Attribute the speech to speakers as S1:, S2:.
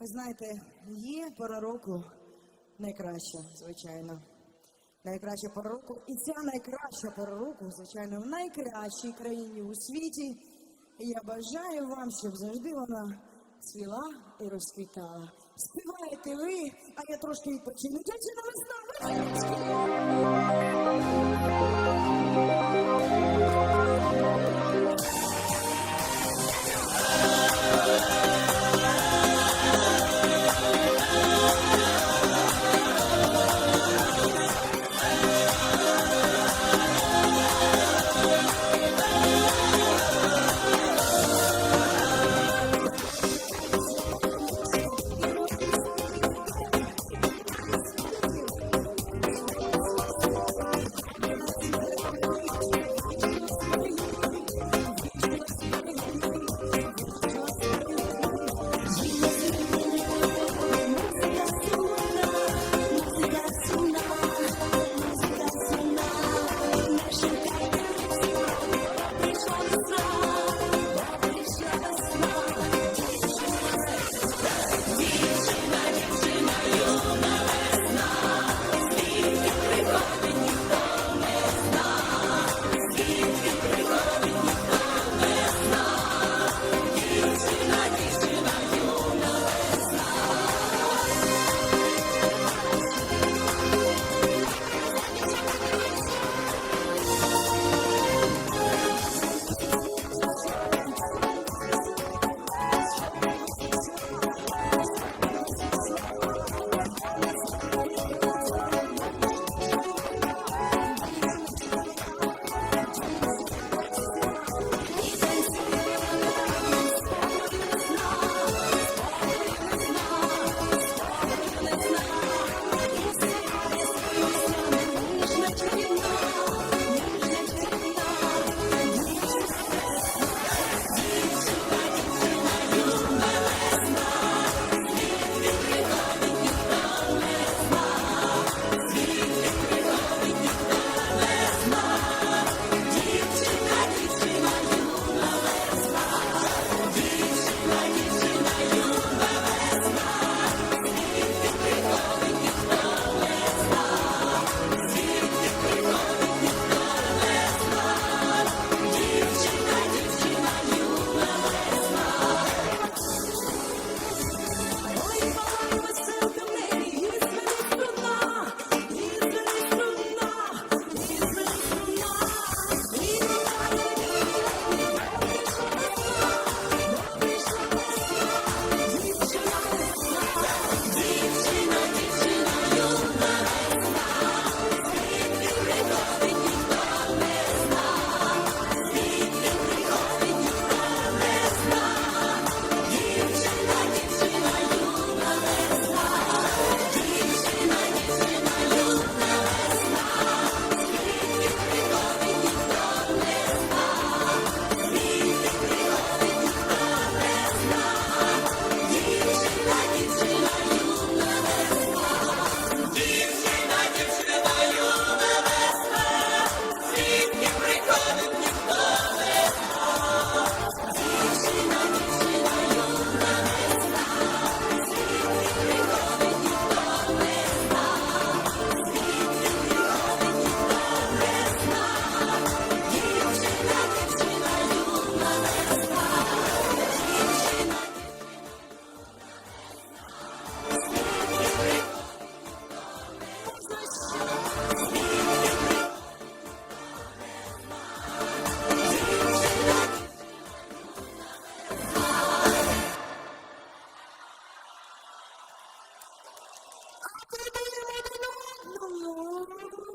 S1: Ви знаєте, є пора року найкраща, звичайно. Найкраща пора року. І ця найкраща пора року, звичайно, в найкращій країні у світі. І я бажаю вам, щоб завжди вона цвіла і розквітала. Співаєте ви, а я трошки відпочину. Дівчина весна! i Oh, my God.